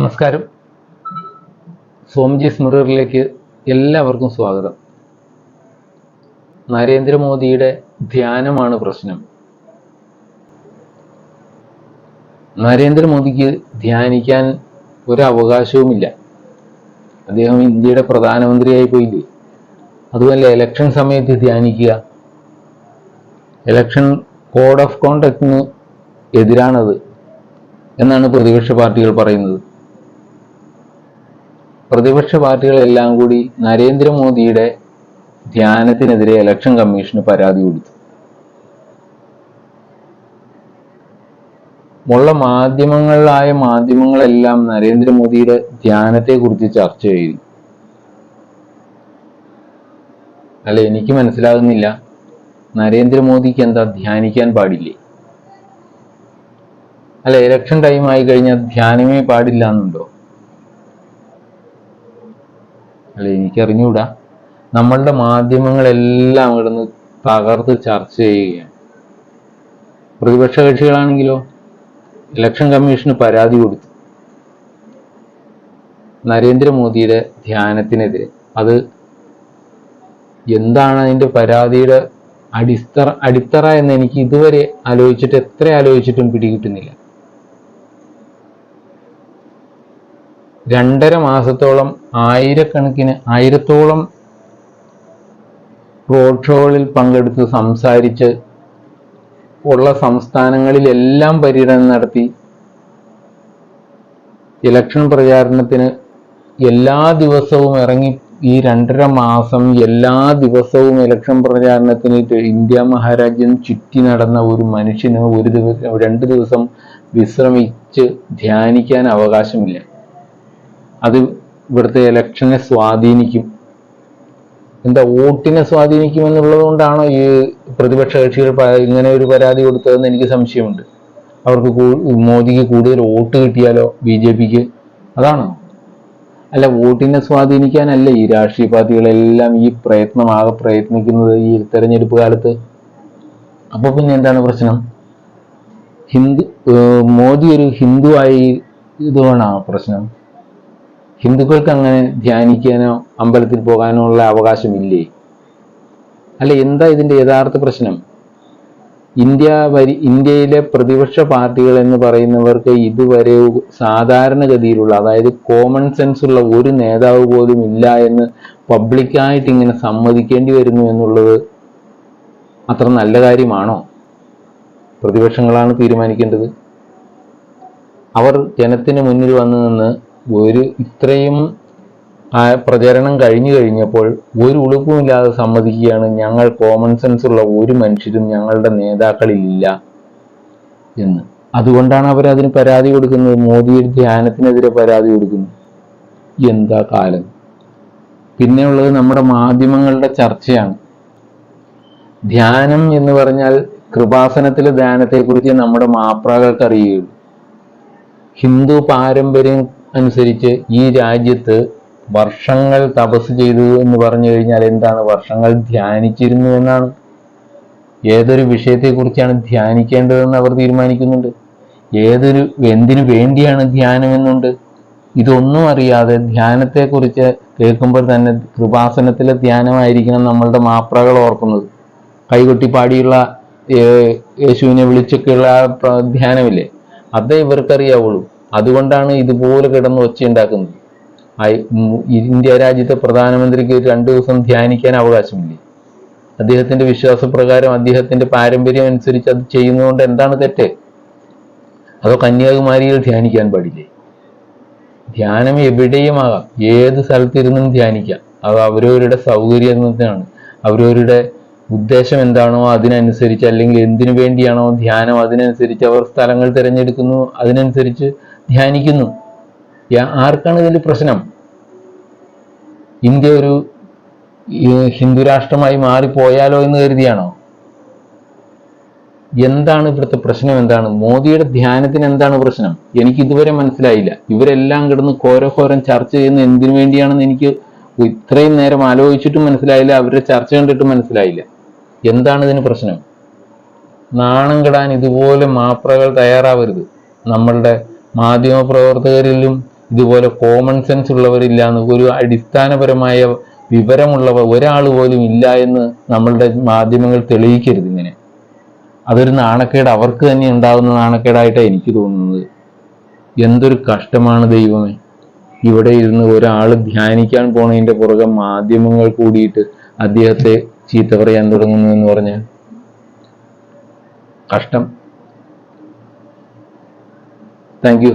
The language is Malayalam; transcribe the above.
നമസ്കാരം. സോംജി സ്മിറിലേക്ക് എല്ലാവർക്കും സ്വാഗതം. നരേന്ദ്രമോദിയുടെ ധ്യാനമാണ് പ്രശ്നം. നരേന്ദ്രമോദിക്ക് ധ്യാനിക്കാൻ ഒരു അവകാശവുമില്ല അദ്ദേഹം ഇന്ത്യയുടെ പ്രധാനമന്ത്രിയായി പോയില്ലേ? അതുമല്ല ഇലക്ഷൻ സമയത്ത് ധ്യാനിക്കുക. ഇലക്ഷൻ കോഡ് ഓഫ് കോണ്ടക്റ്റിന് എതിരാണത് എന്നാണ് പ്രതിപക്ഷ പാർട്ടികൾ പറയുന്നത്. പ്രതിപക്ഷ പാർട്ടികളെല്ലാം കൂടി നരേന്ദ്രമോദിയുടെ ധ്യാനത്തിനെതിരെ ഇലക്ഷൻ കമ്മീഷന് പരാതി കൊടുത്തു. ഉള്ള മാധ്യമങ്ങളിലായ മാധ്യമങ്ങളെല്ലാം നരേന്ദ്രമോദിയുടെ ധ്യാനത്തെക്കുറിച്ച് ചർച്ച ചെയ്തു. അല്ല എനിക്ക് മനസ്സിലാകുന്നില്ല. നരേന്ദ്രമോദിക്ക് എന്താ ധ്യാനിക്കാൻ പാടില്ലേ? അല്ല ഇലക്ഷൻ ടൈം ആയി കഴിഞ്ഞാൽ ധ്യാനമേ പാടില്ല എന്നുണ്ടോ? അല്ല എനിക്കറിഞ്ഞൂടാ. നമ്മളുടെ മാധ്യമങ്ങളെല്ലാം ഇവിടുന്ന് തകർത്ത് ചർച്ച ചെയ്യുകയാണ്. പ്രതിപക്ഷ കക്ഷികളാണെങ്കിലോ ഇലക്ഷൻ കമ്മീഷന് പരാതി കൊടുത്തു. നരേന്ദ്രമോദിയുടെ ധ്യാനത്തിനെതിരെ. അത് എന്താണ് അതിന്റെ പരാതിയുടെ അടിസ്ഥ അടിത്തറ എന്ന് എനിക്ക് ഇതുവരെ ആലോചിച്ചിട്ട് എത്ര ആലോചിച്ചിട്ടും പിടികിട്ടുന്നില്ല. രണ്ടര മാസത്തോളം ആയിരക്കണക്കിന് ആയിരത്തോളം റോഡ് ഷോകളിൽ പങ്കെടുത്ത് സംസാരിച്ച് ഉള്ള സംസ്ഥാനങ്ങളിലെല്ലാം പര്യടനം നടത്തി. ഇലക്ഷൻ പ്രചാരണത്തിന് എല്ലാ ദിവസവും ഇറങ്ങി ഈ രണ്ടര മാസം എല്ലാ ദിവസവും ഇലക്ഷൻ പ്രചാരണത്തിന് ഇന്ത്യ മഹാരാജ്യം ചുറ്റി നടന്ന ഒരു മനുഷ്യന് ഒരു ദിവസം രണ്ട് ദിവസം വിശ്രമിച്ച് ധ്യാനിക്കാൻ അവകാശമില്ല. അത് ഇവിടുത്തെ ഇലക്ഷനെ സ്വാധീനിക്കും. എന്താ വോട്ടിനെ സ്വാധീനിക്കും എന്നുള്ളത് കൊണ്ടാണോ ഈ പ്രതിപക്ഷ കക്ഷികൾ ഇങ്ങനെ ഒരു പരാതി കൊടുത്തതെന്ന് എനിക്ക് സംശയമുണ്ട്. അവർക്ക് മോദിക്ക് കൂടുതൽ വോട്ട് കിട്ടിയാലോ ബി ജെ പിക്ക്? അതാണോ? അല്ല വോട്ടിനെ സ്വാധീനിക്കാനല്ല ഈ രാഷ്ട്രീയ പാർട്ടികളെല്ലാം ഈ പ്രയത്നമാകെ പ്രയത്നിക്കുന്നത് ഈ തെരഞ്ഞെടുപ്പ് കാലത്ത്. അപ്പോൾ പിന്നെ എന്താണ് പ്രശ്നം? ഹിന്ദു മോദി ഒരു ഹിന്ദു ആയി ഇതുകൊണ്ടാണോ പ്രശ്നം? ഹിന്ദുക്കൾക്ക് അങ്ങനെ ധ്യാനിക്കാനോ അമ്പലത്തിൽ പോകാനോ ഉള്ള അവകാശമില്ലേ? അല്ല എന്താ ഇതിന്റെ യഥാർത്ഥ പ്രശ്നം? ഇന്ത്യ വരി ഇന്ത്യയിലെ പ്രതിപക്ഷ പാർട്ടികൾ എന്ന് പറയുന്നവർക്ക് ഇതുവരെ സാധാരണഗതിയിലുള്ള അതായത് കോമൺ സെൻസ് ഉള്ള ഒരു നേതാവ് പോലും ഇല്ല എന്ന് പബ്ലിക്കായിട്ട് ഇങ്ങനെ സമ്മതിക്കേണ്ടി വരുന്നു എന്നുള്ളത് അത്ര നല്ല കാര്യമാണോ? പ്രതിപക്ഷങ്ങളാണ് തീരുമാനിക്കേണ്ടത്. അവർ ജനത്തിന് മുന്നിൽ വന്നു നിന്ന് ഒരു ഇത്രയും ആ പ്രചരണം കഴിഞ്ഞു കഴിഞ്ഞപ്പോൾ ഒരു ഉളുപ്പുമില്ലാതെ സമ്മതിക്കുകയാണ് ഞങ്ങൾ കോമൺ സെൻസ് ഉള്ള ഒരു മനുഷ്യരും ഞങ്ങളുടെ നേതാക്കളില്ല എന്ന്. അതുകൊണ്ടാണ് അവർ അതിന് പരാതി കൊടുക്കുന്നത്. മോദിയുടെ ധ്യാനത്തിനെതിരെ പരാതി കൊടുക്കുന്നു. എന്താ കാലം? പിന്നെയുള്ളത് നമ്മുടെ മാധ്യമങ്ങളുടെ ചർച്ചയാണ്. ധ്യാനം എന്ന് പറഞ്ഞാൽ കൃപാസനത്തിലെ ധ്യാനത്തെക്കുറിച്ച് നമ്മുടെ മാപ്രാകൾക്ക് അറിയുകയുള്ളൂ ഹിന്ദു പാരമ്പര്യം അനുസരിച്ച് ഈ രാജ്യത്ത് വർഷങ്ങൾ തപസ് ചെയ്തു എന്ന് പറഞ്ഞു കഴിഞ്ഞാൽ എന്താണ്? വർഷങ്ങൾ ധ്യാനിച്ചിരുന്നു എന്നാണ്. ഏതൊരു വിഷയത്തെക്കുറിച്ചാണ് ധ്യാനിക്കേണ്ടതെന്ന് അവർ തീരുമാനിക്കുന്നുണ്ട്. ഏതൊരു എന്തിനു വേണ്ടിയാണ് ധ്യാനം എന്നുണ്ട് ഇതൊന്നും അറിയാതെ ധ്യാനത്തെക്കുറിച്ച് കേൾക്കുമ്പോൾ തന്നെ കൃപാസനത്തിലെ ധ്യാനമായിരിക്കണം നമ്മളുടെ മാപ്രകൾ ഓർക്കുന്നത്. കൈകൊട്ടി പാടിയുള്ള ഏർ, യേശുവിനെ വിളിച്ചൊക്കെയുള്ള ധ്യാനമില്ലേ? അതേ ഇവർക്കറിയാവുള്ളൂ. അതുകൊണ്ടാണ് ഇതുപോലെ കിടന്ന് ഒച്ചയുണ്ടാക്കുന്നത് ഇന്ത്യ രാജ്യത്തെ പ്രധാനമന്ത്രിക്ക് രണ്ടു ദിവസം ധ്യാനിക്കാൻ അവകാശമില്ലേ? അദ്ദേഹത്തിന്റെ വിശ്വാസപ്രകാരം അദ്ദേഹത്തിന്റെ പാരമ്പര്യം അനുസരിച്ച് അത് ചെയ്യുന്നതുകൊണ്ട് എന്താണ് തെറ്റ്? അതോ കന്യാകുമാരിയിൽ ധ്യാനിക്കാൻ പാടില്ലേ? ധ്യാനം എവിടെയുമാകാം? ഏത് സ്ഥലത്തിരുന്നും ധ്യാനിക്കാം. അത് അവരവരുടെ സൗകര്യത്തിനാണ് അവരവരുടെ ഉദ്ദേശം എന്താണോ അതിനനുസരിച്ച് അല്ലെങ്കിൽ എന്തിനു വേണ്ടിയാണോ ധ്യാനം അതിനനുസരിച്ച് അവർ സ്ഥലങ്ങൾ തിരഞ്ഞെടുക്കുന്നു അതിനനുസരിച്ച് ധ്യാനിക്കുന്നു. ആർക്കാണ് ഇതിൽ പ്രശ്നം? ഇന്ത്യ ഒരു ഹിന്ദു രാഷ്ട്രമായി മാറിപ്പോയാലോ എന്ന് കരുതിയാണോ? എന്താണ് ഇവിടുത്തെ പ്രശ്നം എന്താണ്? മോദിയുടെ ധ്യാനത്തിന് എന്താണ് പ്രശ്നം? എനിക്ക് ഇതുവരെ മനസ്സിലായില്ല. ഇവരെല്ലാം കിടന്ന് കോരഹോരം ചർച്ച ചെയ്യുന്ന എന്തിനു വേണ്ടിയാണെന്ന് എനിക്ക് ഇത്രയും നേരം ആലോചിച്ചിട്ടും മനസ്സിലായില്ല അവരുടെ ചർച്ച കണ്ടിട്ടും മനസ്സിലായില്ല. എന്താണ് ഇതിന് പ്രശ്നം? നാണം കെടാൻ ഇതുപോലെ മാപ്രകൾ തയ്യാറാവരുത്. നമ്മളുടെ മാധ്യമ പ്രവർത്തകരിലും ഇതുപോലെ കോമൺ സെൻസ് ഉള്ളവരില്ല എന്ന് ഒരു അടിസ്ഥാനപരമായ വിവരമുള്ളവർ ഒരാൾ പോലും ഇല്ല എന്ന് നമ്മളുടെ മാധ്യമങ്ങൾ തെളിയിക്കരുത് ഇങ്ങനെ. അതൊരു നാണക്കേട് അവർക്ക് തന്നെ ഉണ്ടാകുന്ന നാണക്കേടായിട്ടാണ് എനിക്ക് തോന്നുന്നത്. എന്തൊരു കഷ്ടമാണ് ദൈവമേ. ഇവിടെ ഇരുന്ന് ഒരാൾ ധ്യാനിക്കാൻ പോണതിന്റെ പുറകെ മാധ്യമങ്ങൾ കൂടിയിട്ട് അദ്ദേഹത്തെ ചീത്ത പറയാൻ തുടങ്ങുന്നു എന്ന് പറഞ്ഞാൽ കഷ്ടം. Thank you